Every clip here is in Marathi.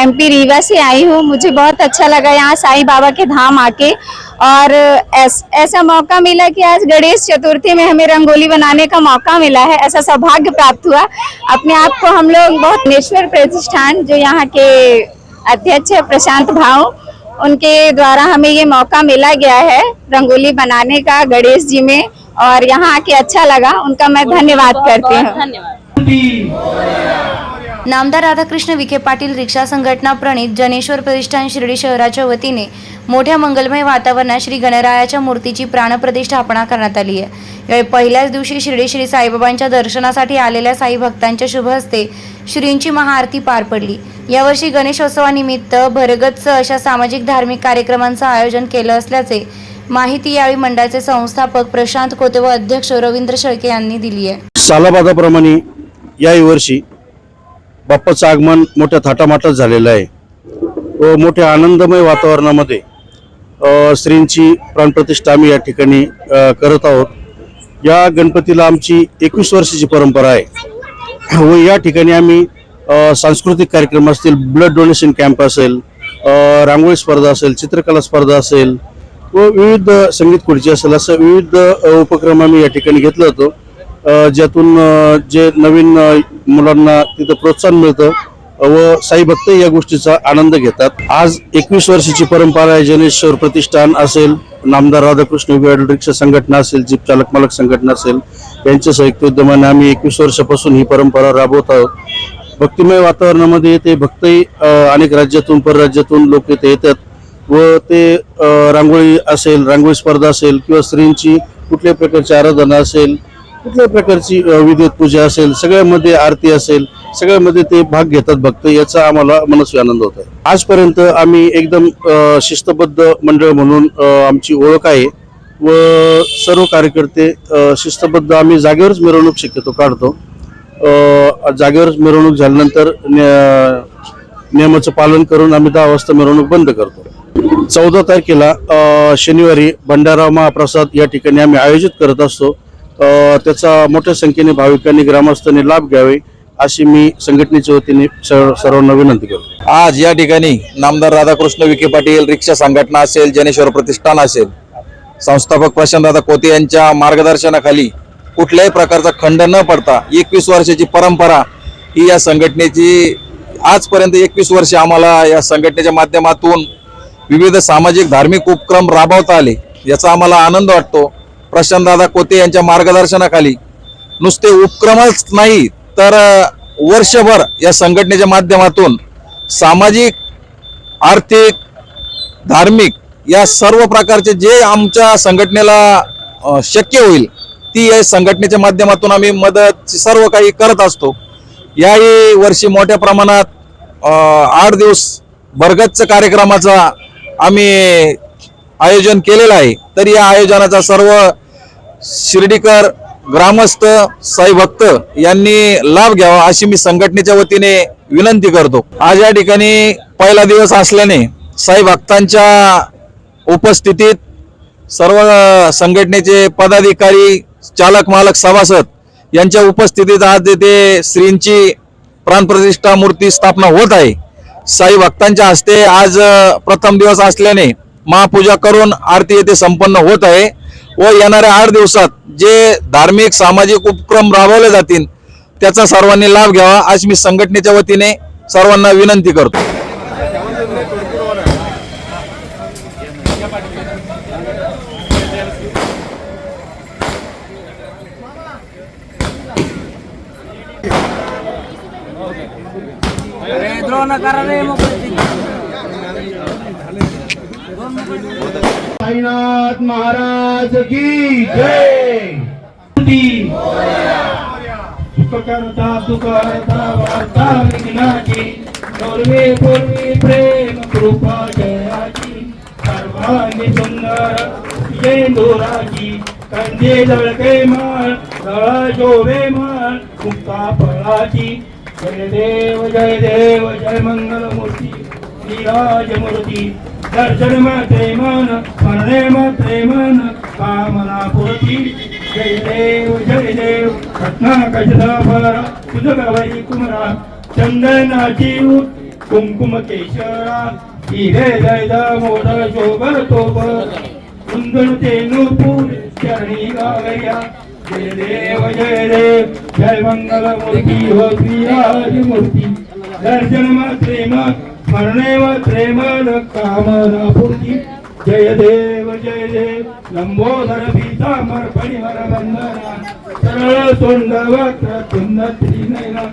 एमपी रीवा से आई हूँ। मुझे बहुत अच्छा लगा यहाँ साईं बाबा के धाम आके। और ऐस, ऐसा मौका मिला कि आज गणेश चतुर्थी में हमें रंगोली बनाने का मौका मिला है। ऐसा सौभाग्य प्राप्त हुआ। अपने आप को हम लोग बहुत नेश्वर प्रतिष्ठान जो यहाँ के अध्यक्ष है प्रशांत भाव उनके द्वारा हमें ये मौका मिला गया है रंगोली बनाने का गणेश जी में। और यहाँ आके अच्छा लगा। उनका मैं धन्यवाद करती हूँ। धन्यवाद। नामदार राधाकृष्ण विखे पाटील रिक्षा संघटना प्रणित जनेश्वर प्रतिष्ठान शिर्डी शहराच्या वतीने मोठ्या मंगलमय वातावरणात श्री गणरायाच्या मूर्तीची प्राणप्रतिष्ठापना करण्यात आली आहे. यावेळी पहिल्याच दिवशी शिर्डी श्री साईबाबांच्या दर्शनासाठी आलेल्या साई भक्तांच्या शुभ हस्ते श्रींची महाआरती पार पडली. यावर्षी गणेशोत्सवानिमित्त भरगच्च अशा सामाजिक धार्मिक कार्यक्रमांचं आयोजन केलं असल्याचे माहिती यावेळी मंडळाचे संस्थापक प्रशांत कोते व अध्यक्ष रवींद्र शेळके यांनी दिली आहे. सालाबादाप्रमाणे याही वर्षी बाप्पाचं आगमन मोठ्या थाटामाटात झालेलं आहे. व मोठ्या आनंदमय वातावरणामध्ये श्रींची प्राणप्रतिष्ठा आम्ही या ठिकाणी करत आहोत. या गणपतीला आमची एकवीस वर्षाची परंपरा आहे. व या ठिकाणी आम्ही सांस्कृतिक कार्यक्रम असतील ब्लड डोनेशन कॅम्प असेल रांगोळी स्पर्धा असेल चित्रकला स्पर्धा असेल व विविध संगीत खुर्ची असेल असं विविध उपक्रम आम्ही या ठिकाणी घेतलं होतं. ज्यातून जे नवीन मुलांना तिथं प्रोत्साहन मिळतं व साई भक्त या गोष्टीचा आनंद घेतात. आज एकवीस वर्षाची परंपरा आहे जनेश्वर प्रतिष्ठान असेल नामदार राधाकृष्ण रिक्षा संघटना असेल जीप चालक मालक संघटना असेल यांच्या संयुक्त उद्यमाने आम्ही एकवीस वर्षापासून ही परंपरा राबवत आहोत. भक्तिमय वातावरणामध्ये ते भक्तही अनेक राज्यातून परराज्यातून लोक इथे येतात व ते रांगोळी असेल रांगोळी स्पर्धा असेल किंवा स्त्रींची कुठल्या प्रकारची आराधना असेल कुठल्याही प्रकारची विद्युत पूजा असेल सगळ्यामध्ये आरती असेल सगळ्यामध्ये ते भाग घेतात भक्त याचा आम्हाला मनस्वी आनंद होत आहे. आजपर्यंत आम्ही एकदम शिस्तबद्ध मंडळ म्हणून आमची ओळख आहे व सर्व कार्यकर्ते शिस्तबद्ध आम्ही जागेवरच मिरवणूक शक्यतो काढतो. जागेवरच मिरवणूक झाल्यानंतर नियमाचं पालन करून आम्ही दहा वाजता मिरवणूक बंद करतो. चौदा तारखेला शनिवारी भंडारा महाप्रसाद या ठिकाणी आम्ही आयोजित करत असतो. त्याचा मोठ्या संख्येने भाविकांनी ग्रामस्थांनी लाभ घ्यावे अशी मी संघटनेच्या वतीने सर्वांना विनंती करतो. आज या ठिकाणी नामदार राधाकृष्ण विखे पाटील रिक्षा संघटना असेल जनेश्वर प्रतिष्ठान असेल संस्थापक प्रशांत दादा कोते यांच्या मार्गदर्शनाखाली कुठल्याही प्रकारचा खंड न पडता एकवीस वर्षाची परंपरा ही या संघटनेची आजपर्यंत एकवीस वर्ष आम्हाला या संघटनेच्या माध्यमातून विविध सामाजिक धार्मिक उपक्रम राबवता आले याचा आम्हाला आनंद वाटतो. प्रशांत दादा कोते यांच्या मार्गदर्शनाखाली. नुसते उपक्रमच नाही तर वर्षभर या संघटनेच्या माध्यमातून सामाजिक आर्थिक धार्मिक या सर्व प्रकारचे जे आमच्या संघटनेला शक्य होईल ती या संघटनेच्या माध्यमातून आम्ही मदत सर्व काही करत असतो. याही वर्षी मोठ्या प्रमाणात आठ दिवस बरगतचं कार्यक्रमाचा आम्ही आयोजन केलेलं आहे. तर या आयोजनाचा सर्व शिर्डीकर ग्रामस्थ साई भक्त यांनी लाभ घ्यावा अशी मी संघटनेच्या वतीने विनंती करतो. आज या ठिकाणी पहिला दिवस असल्याने साई भक्तांच्या उपस्थितीत सर्व संघटनेचे पदाधिकारी चालक मालक सभासद यांच्या उपस्थितीत आज येथे श्रींची प्राणप्रतिष्ठा मूर्ती स्थापना होत आहे. साई भक्तांच्या हस्ते आज प्रथम दिवस असल्याने महापूजा करून आरती येथे संपन्न होत आहे व येणाऱ्या आठ दिवसात जे धार्मिक सामाजिक उपक्रम राबवले जातील त्याचा सर्वांनी लाभ घ्यावा आज मी संघटनेच्या वतीने सर्वांना विनंती करतो. साईनाथ महाराज की जय। सुख करता सुख करता वार्ता विघ्नाची पूर्वी पूर्वी प्रेम कृपा जयाची सर्वांनी सुंदर येंदुराची कंदे जळके मळ जळ जोवे मळ मुक्ता फळाची जय देव जय देव जय मंगल मूर्ती मूर्ती दर्शन मात्रे मन स्मरणे मात्रे मन कामना पुरती। जय देव जय देव रत्ना कशला भरा कुमरा चंदनाची कुंकुम केशरा हिरे जय मोद शोभर तोप कुंदन ते नूपूर चरणी गावया। जय देव जय देव जय मंगल मूर्ती हो श्रीराज मूर्ती दर्शन मात्रे स्मरणे प्रेम कामना पूर्ती जय देव जय देव लंबोदर पीतांबर फणिवर वंदना सरळ तोंड वक्र तुंड त्रिनयना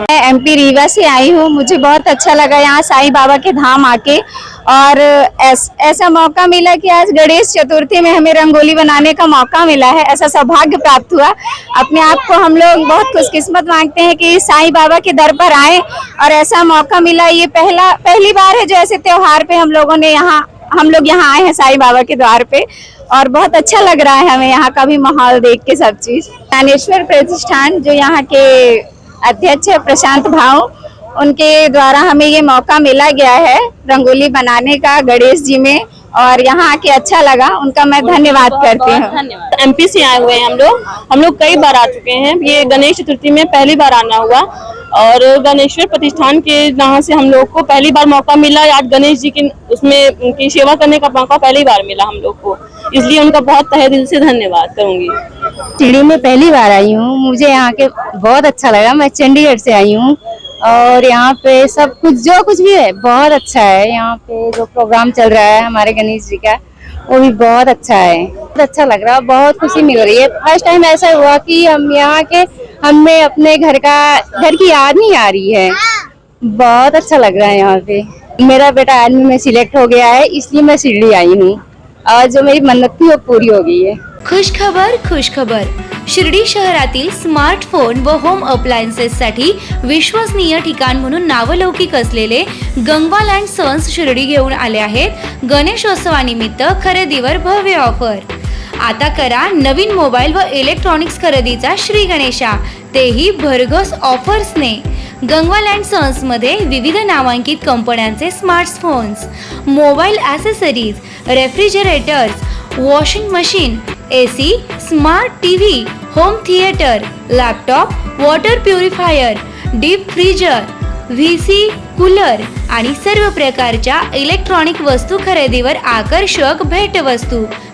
मैं एमपी रीवा से आई हूँ। मुझे बहुत अच्छा लगा यहाँ साईं बाबा के धाम आके। और ऐस, ऐसा मौका मिला कि आज गणेश चतुर्थी में हमें रंगोली बनाने का मौका मिला है। ऐसा सौभाग्य प्राप्त हुआ। अपने आप को हम लोग बहुत खुशकिस्मत मांगते हैं कि साईं बाबा के दर पर आए और ऐसा मौका मिला। ये पहला पहली बार है जो ऐसे त्योहार पे हम लोगों ने यहाँ हम लोग यहाँ आए हैं साईं बाबा के द्वार पे। और बहुत अच्छा लग रहा है हमें यहाँ का भी माहौल देख के सब चीज़। ज्ञानेश्वर प्रतिष्ठान जो यहाँ के अध्यक्ष है प्रशांत भाव उनके द्वारा हमें ये मौका मिला गया है रंगोली बनाने का गणेश जी में और यहाँ आके अच्छा लगा। उनका मैं धन्यवाद करती हूँ। एमपी से आए हुए हैं हम लोग। हम लोग कई बार आ चुके हैं। ये गणेश चतुर्थी में पहली बार आना हुआ। और गणेश्वर प्रतिष्ठान के यहाँ से हम लोग को पहली बार मौका मिला आज गणेश जी की, उसमें उनकी सेवा करने का मौका पहली बार मिला हम लोग को। इसलिए उनका बहुत तहे दिल से धन्यवाद करूँगी। शिरडी में पहली बार आई हूँ। मुझे यहाँ के बहुत अच्छा लगा। मैं चंडीगढ़ से आई हूँ। और यहाँ पे सब कुछ, जो कुछ भी है, बहुत अच्छा है। यहाँ पे जो प्रोग्राम चल रहा है हमारे गणेश जी का, वो भी बहुत अच्छा है। बहुत अच्छा लग रहा है बहुत खुशी मिल रही है। फ़र्स्ट टाइम ऐसा हुआ कि हम यहाँ के हमें अपने घर का घर की याद नहीं आ रही है। बहुत अच्छा लग रहा है यहाँ पे। मेरा बेटा आर्मी में सिलेक्ट हो गया है इसलिए मैं शिरडी आई हूँ। और जो मेरी मन्नत थी वो पूरी हो गई है। खुश खबर खुश खबर शिर्डी शहरातील स्मार्टफोन व होम अप्लायन्सेससाठी विश्वसनीय ठिकाण म्हणून नावलौकिक असलेले गंगवाल अँड सन्स शिर्डी घेऊन आले आहेत. गणेशोत्सवानिमित्त खरेदीवर भव्य ऑफर आता करा नवीन मोबाईल व इलेक्ट्रॉनिक्स खरेदीचा श्री गणेशा. तेही भरघोस ऑफर्सने. गंगवाल अँड सन्समध्ये विविध नामांकित कंपन्यांचे smartphones mobile accessories refrigerators washing machine A C smart T V home theatre laptop water purifier deep freezer V C cooler आणि सर्व प्रकारच्या इलेक्ट्रॉनिक वस्तू खरेदीवर आकर्षक भेटवस्तू.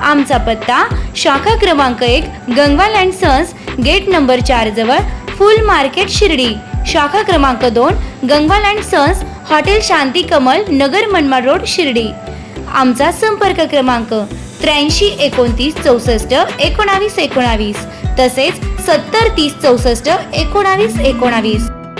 आमचा पत्ता शाखा क्रमांक एक Gangwal and sons gate number चार जवळ फुल मार्केट शिर्डी. शाखा क्रमांक दोन Gangwal and sons hotel Shanti Kamal Nagar Manmad road Shirdi. आमचा संपर्क क्रमांक त्र्याऐंशी एकोणतीस चौसष्ट एकोणावीस एकोणावीस तसेच सत्तर तीस चौसष्ट एकोणावीस एकोणावीस.